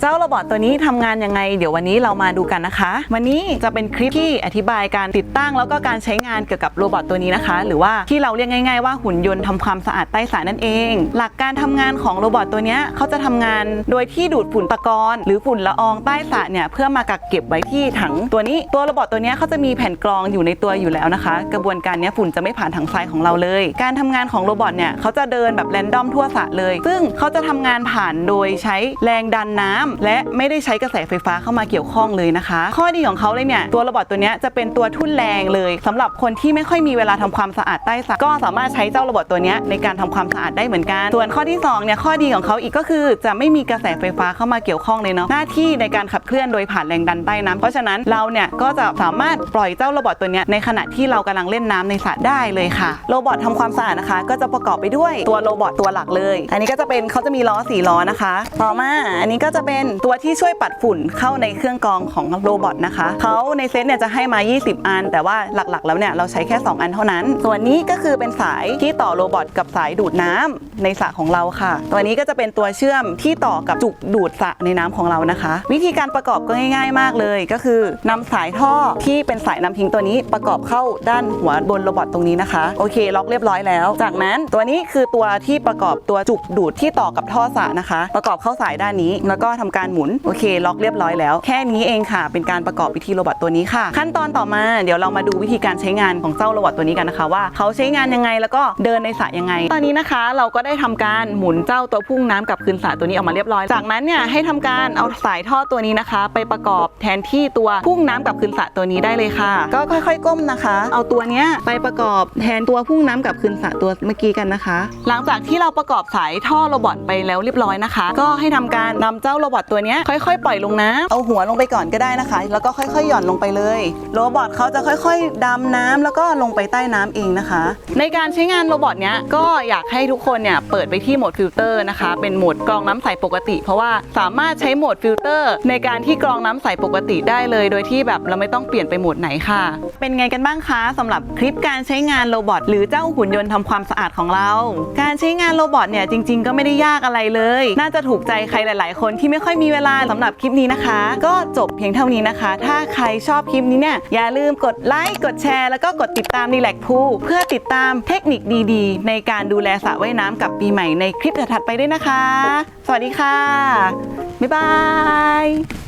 เจ้าโรบอทตัวนี้ทำงานยังไง เดี๋ยววันนี้เรามาดูกันนะคะ วันนี้จะเป็นคลิปที่อธิบายการติดตั้งแล้วก็การใช้งานเกี่ยวกับโรบอทตัวนี้นะคะ หรือว่าที่เราเรียกง่าย ๆ ว่าหุ่นยนต์ทำความสะอาดใต้สระนั่นเอง หลักการทำงานของโรบอทตัวนี้เขาจะทำงานโดยที่ดูดฝุ่นตะกอนหรือฝุ่นละอองใต้สระเนี่ยเพื่อมากักเก็บไว้ที่ถังตัวนี้ ตัวโรบอทตัวนี้เขาจะมีแผ่นกรองอยู่ในตัวอยู่แล้วนะคะ กระบวนการนี้ฝุ่นจะไม่ผ่านถังทรายของเราเลย การทำงานของโรบอทเนี่ยเขาจะเดินแบบแรนดอมทั่วสระเลย ซึ่งเขาจะทำงานผ่านโดยใช้แรงดันน้ำและไม่ได้ใช้กระแสไฟฟ้าเข้ามาเกี่ยวข้องเลยนะคะ ข้อดีของเขาเลยเนี่ยตัวโรบอทตัวนี้จะเป็นตัวทุ่นแรงเลยสำหรับคนที่ไม่ค่อยมีเวลาทำความสะอาดใต้สระก็สามารถใช้เจ้าโรบอทตัวนี้ในการทำความสะอาดได้เหมือนกัน ส่วนข้อที่สองเนี่ยข้อดีของเขาอีกก็คือ จะไม่มีกระแสไฟฟ้าเข้ามาเกี่ยวข้องเลยเนาะหน้าที่ในการขับเคลื่อนโดยผ่านแรงดันใต้น้ำเพราะฉะนั้นเราเนี่ยก็จะสามารถปล่อยเจ้าโรบอทตัวนี้ในขณะที่เรากำลังเล่นน้ำในสระได้เลยค่ะโรบอททำความสะอาดนะคะ ก็จะประกอบไปด้วยตัวโรบอทตัวหลักเลย อันนี้ก็จะเป็นเขาจะมีล้อสี่ล้อนะคะ ต่อมาอันนี้ก็จะเป็นตัวที่ช่วยปัดฝุ่นเข้าในเครื่องกรองของโรบอทนะคะเขาในเซตเนี่ยจะให้มา 20 อัน แต่ว่าหลักๆ แล้วเนี่ยเราใช้แค่ 2 อันเท่านั้น ส่วนนี้ก็คือเป็นสายที่ต่อโรบอทกับสายดูดน้ำในสระของเราค่ะ ตัวนี้ก็จะเป็นตัวเชื่อมที่ต่อกับจุกดูดสระในน้ำของเรานะคะ วิธีการประกอบก็ง่าย ๆ มากเลย ก็คือนำสายท่อที่เป็นสายน้ำทิ้งตัวนี้ประกอบเข้าด้านหัวบนโรบอทตรงนี้นะคะโอเคล็อกเรียบร้อยแล้ว จากนั้นตัวนี้คือตัวที่ประกอบตัวจุกดูดที่ต่อกับท่อสระนะคะ ประกอบเข้าสายด้านนี้แล้วก็ทำการหมุนโอเค ล็อกเรียบร้อยแล้ว แค่นี้เองค่ะ เป็นการประกอบวิธีโรบอทตัวนี้ค่ะ ขั้นตอนต่อมาเดี๋ยวเรามาดูวิธีการใช้งานของเจ้าโรบอทตัวนี้กันนะคะว่าเขาใช้งานยังไงแล้วก็เดินในสระยังไง ตอนนี้นะคะเราก็ได้ทำการหมุนเจ้าตัวพุ่งน้ำกับคืนสระตัวนี้ออกมาเรียบร้อย จากนั้นเนี่ยให้ทำการเอาสายท่อตัวนี้นะคะ ไปประกอบแทนที่ตัวพุ่งน้ำกับคืนสระตัวนี้ได้เลยค่ะ ก็ค่อยๆก้มนะคะ เอาตัวเนี้ยไปประกอบแทนตัวพุ่งน้ำกับคืนสระตัวเมื่อกี้กันนะคะ หลังจากที่เราประกอบสายท่อโรบอทไปแล้วเรียบร้อยนะคะ ก็ให้ทำการนำเจ้าโรบอทตัวเนี้ยค่อยๆ ปล่อยลงน้ำเอาหัวลงไปก่อนก็ได้นะคะ แล้วก็ค่อยๆ หย่อนลงไปเลยโรบอทเขาจะค่อยๆดำน้ำแล้วก็ลงไปใต้น้ำเองนะคะ ในการใช้งานโรบอทเนี้ยก็อยากให้ทุกคนเนี่ยเปิดไปที่โหมดฟิลเตอร์นะคะ เป็นโหมดกรองน้ำใสปกติ เพราะว่าสามารถใช้โหมดฟิลเตอร์ในการที่กรองน้ำใสปกติได้เลย โดยที่แบบเราไม่ต้องเปลี่ยนไปโหมดไหนค่ะ เป็นไงกันบ้างคะสำหรับคลิปการใช้งานโรบอทหรือเจ้าหุ่นยนต์ทำความสะอาดของเรา การใช้งานโรบอทเนี่ยจริง ๆ ก็ไม่ได้ยากอะไรเลย น่าจะถูกใจใครหลาย ๆ คนที่ไม่ค่อยมีเวลาสำหรับคลิปนี้นะคะ ก็จบเพียงเท่านี้นะคะ ถ้าใครชอบคลิปนี้เนี่ย อย่าลืมกดไลค์กดแชร์แล้วก็กดติดตามดีแลกพูเพื่อติดตามเทคนิคดีๆ ในการดูแลสระว่ายน้ำกับปีใหม่ในคลิปถัดๆไปด้วยนะคะ สวัสดีค่ะ บ๊ายบาย